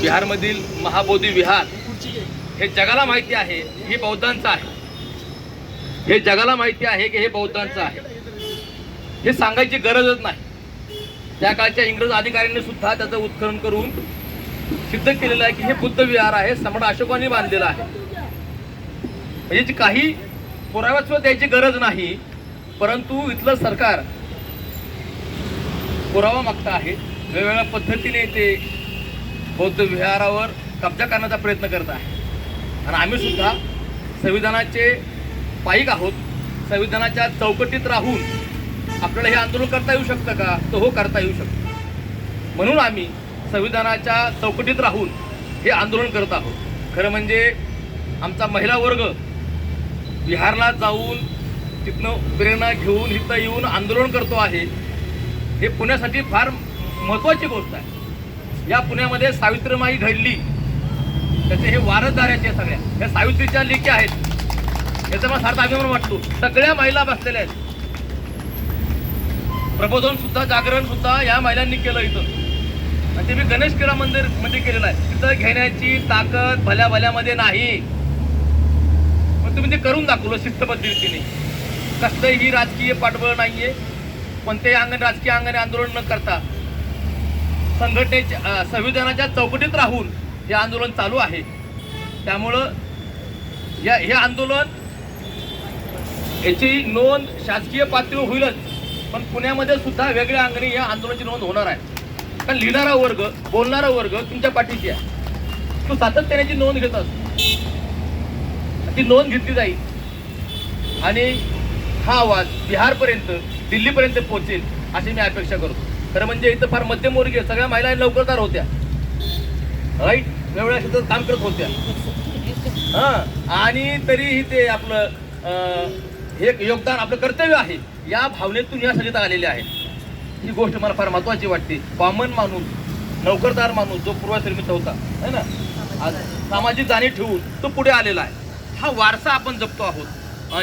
बिहारमधील महाबोधी विहार हे जगाला माहिती आहे हे बौद्धांचं आहे. हे जगाला माहिती आहे की हे बौद्धांचं आहे. हे सांगायची गरजच नाही. त्या काळच्या इंग्रज अधिकाऱ्यांनी सुद्धा त्याचं उत्खनन करून सिद्ध केलेलं आहे की हे बुद्ध विहार आहे सम्राट अशोकाने बांधलेलं आहे. म्हणजे काही पुराव्यासुद्धा द्यायची गरज नाही परंतु इथलं सरकार पुरावा मागता आहे. वेगवेगळ्या पद्धतीने ते बौद्ध विहारावर कब्जा करण्याचा प्रयत्न करत आहे. आणि आम्ही सुद्धा संविधानाचे पाईक आहोत. संविधानाच्या चौकटीत राहून आपल्याला हे आंदोलन करता येऊ शकतं का? तर हो करता येऊ शकतं. म्हणून आम्ही संविधानाच्या चौकटीत राहून हे आंदोलन करत आहोत. खरं म्हणजे आमचा महिला वर्ग बिहारला जाऊन तिथनं प्रेरणा घेऊन इथं येऊन आंदोलन करतो आहे हे पुण्यासाठी फार महत्त्वाची गोष्ट आहे. या पुण्यामध्ये सावित्रीमाई घडली त्याचे हे वारसदाराचे सगळ्या. या सावित्रीच्या लेखी आहेत. याचा मला सार्थ अभिमान वाटतो. सगळ्या महिला बसलेल्या आहेत. प्रबोधन सुद्धा जागरण सुद्धा या महिलांनी केलं इथं. आणि ते मी गणेश क्रीडा मंदिरमध्ये केलेलं आहे. तिथं घेण्याची ताकद भल्या भल्यामध्ये नाही. पण तुम्ही ते करून दाखवलं शिस्तबद्ध रीतीने कसलंही राजकीय पाठबळ नाहीये. कोणत्याही अंगण राजकीय अंगाने आंदोलन न करता. संघटनेच्या संविधानाच्या चौकटीत राहून हे आंदोलन चालू आहे. त्यामुळं या हे आंदोलन याची नोंद शासकीय पातळीवर होईलच पण पुण्यामध्ये सुद्धा वेगळ्या अंगाने या आंदोलनाची नोंद होणार आहे. कारण लिहिणारा वर्ग बोलणारा वर्ग तुमच्या पाठीशी आहे. तो सातत्याने नोंद घेत असतो. ती नोंद घेतली जाईल. आणि हा आवाज बिहारपर्यंत दिल्लीपर्यंत पोहोचेल अशी मी अपेक्षा करतो. खरं म्हणजे इथं फार मध्यमवर्गीय सगळ्या महिला नोकरदार होत्या. राईट वेगवेगळ्या क्षेत्रात काम करत होत्या. हा. आणि तरीही ते आपलं हे एक योगदान आपलं कर्तव्य आहे. या भावनेतून या सजिता आलेले आहेत. ही गोष्ट मला फार महत्वाची वाटते. कॉमन माणूस नोकरदार माणूस जो पूर्वश्रमित होता है ना? आज सामाजिक जाणीव ठेवून तो पुढे आलेला आहे. हा वारसा आपण जपतो आहोत.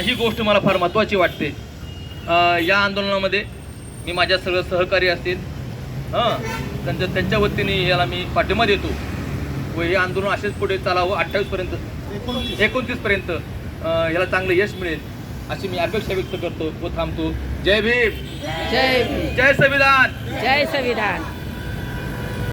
ही गोष्ट मला फार महत्वाची वाटते. या आंदोलनामध्ये मी माझ्या सगळं सहकारी असतील हां त्यांच्या त्यांच्या वतीने याला मी पाठिंबा देतो. व हे आंदोलन असेच पुढे चालावं अठ्ठावीस पर्यंत एकोणतीस पर्यंत अं, याला चांगलं यश मिळेल अशी मी अपेक्षा व्यक्त करतो व थांबतो. जय भीम. जय भीम. जय संविधान. जय संविधान.